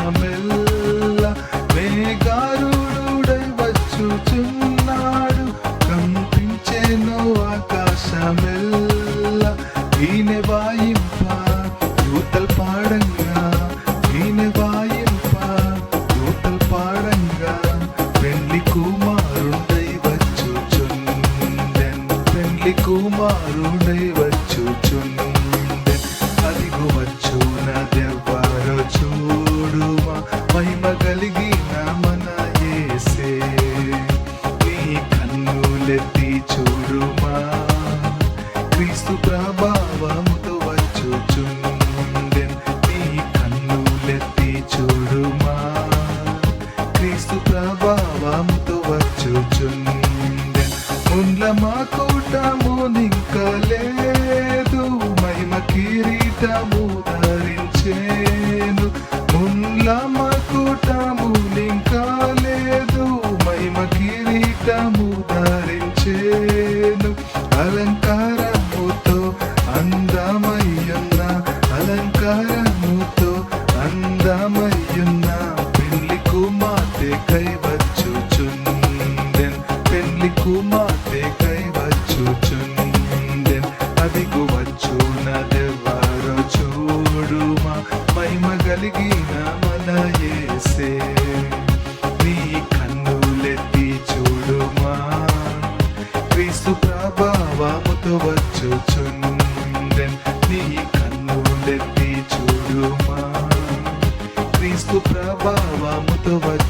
ఆకాశమెల్ల మేఘారుడై వచ్చుచున్నాడు. కంపించెను ఆకాశమెల్ల. ఈయన వాయింప దూతల్ పాడంగా. ఈయన వాయింప దూతల్ పాడంగా. పెళ్ళి కుమారుడై వచ్చుచుండెన్ పెళ్ళి కుమారుడై వచ్చుచుండెన్. మహిమ మన ఏసే. నీ కన్నులెత్తి చూడుమా. క్రీస్తు ప్రభావముతో వచ్చుచుండెన్ నీ కన్నులెత్తి చూడుమా. క్రీస్తు ప్రభావముతో వచ్చుచుండెన్ ఉండ్ల మా కూటము నింకలేదు మా కూటము లేదు మహిమ కిరీటము ధరించేను. అలంకారముతో అందమయ్యున్న అలంకారముతో అందమయ్యున్న పెళ్ళి కుమార్తె కై వచ్చుచుండెన్ పెళ్ళి కుమార్తె కై వచ్చుచుండెన్ అదిగు వచ్చునది క్రీస్తు ప్రభావముతో వచ్చుచుండెన్ నీ కన్నులెత్తి చూడుమా. క్రీస్తు ప్రభావముతో వచ్చు